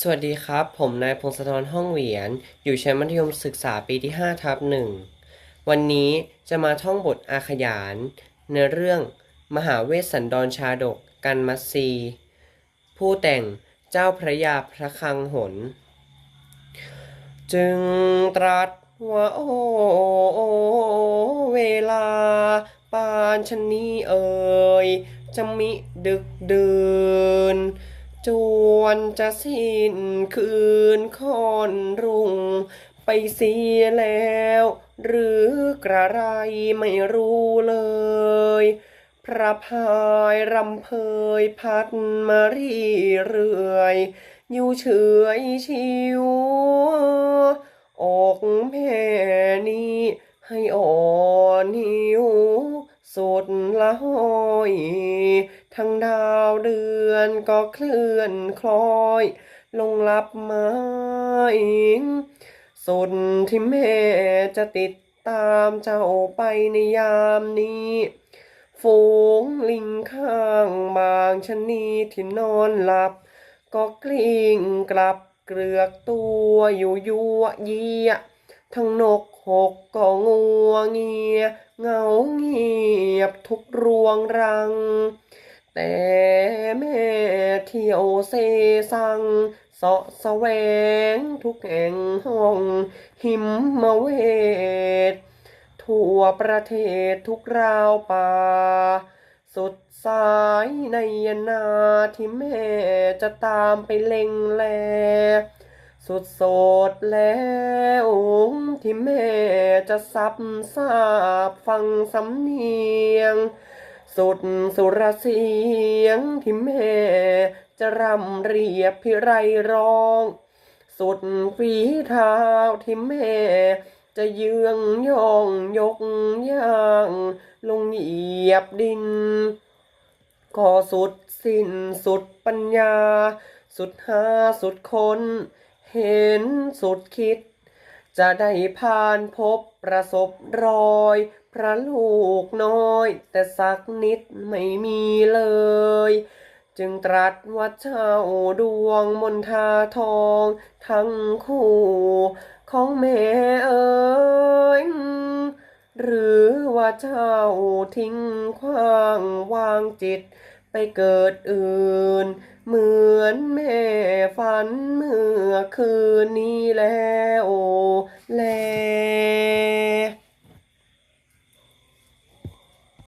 สวัสดีครับ ผมนายพงศธรห้องเหวียน อยู่ชั้นมัธยมศึกษาปีที่5ทับหนึ่งวันนี้จะมาท่องบทอาขยาน ในเรื่อง มหาเวสสันดรชาดกกันมัสซี ผู้แต่งเจ้าพระยาพระคลังหน จึงตรัสว่าโอเวลา ปานชนีเอ่ยจะมิดึกดื่น จวนจะสิ้นคืนคอนรุ่งไปเสียแล้ว หรือกระไรไม่รู้เลย พระพายรำเพยพัดมารีเรื่อย อยู่เฉยชิว สุดละห้อยทั้งดาวเดือนก็เคลื่อนคล้อย ลงลับไม้สุดที่แม่จะติดตามเจ้าไปในยามนี้ ฝูงลิงข้างบางชะนีที่นอนหลับ ก็กลิ้งกลับเกลือกตัวอยู่ยั่วเยีย ทั้งนกหกก็งัวเงียเงาเงียบทุกรวงรัง แต่แม่เที่ยวเซซังเสาะแสวงทุกแห่งห้อง หิมมาเวททั่วประเทศทุกราวป่า สุดสายในยนาที่แม่จะตามไปเล็งแล สุดโสดแล้วที่แม่จะซับทราบฟังสำเนียง สุดสุรเสียงที่แม่จะรำเรียบพิไรร้อง สุดฝีเท้าที่แม่จะเยืองย่องยกย่าง ลงเหยียบดินก็สุดสิ้นสุดปัญญา สุดหาสุดคน เห็นสุดคิด จะได้ผ่านพบประสบรอย พระลูกน้อย แต่สักนิดไม่มีเลย จึงตรัสว่าเจ้าดวงมนทาทอง ทั้งคู่ของแม่เอ๋ยหรือว่าเจ้าทิ้งขว้างวางจิต ไปเกิดอื่น เหมือนแม่ฝัน คืนนี้แล้ว แล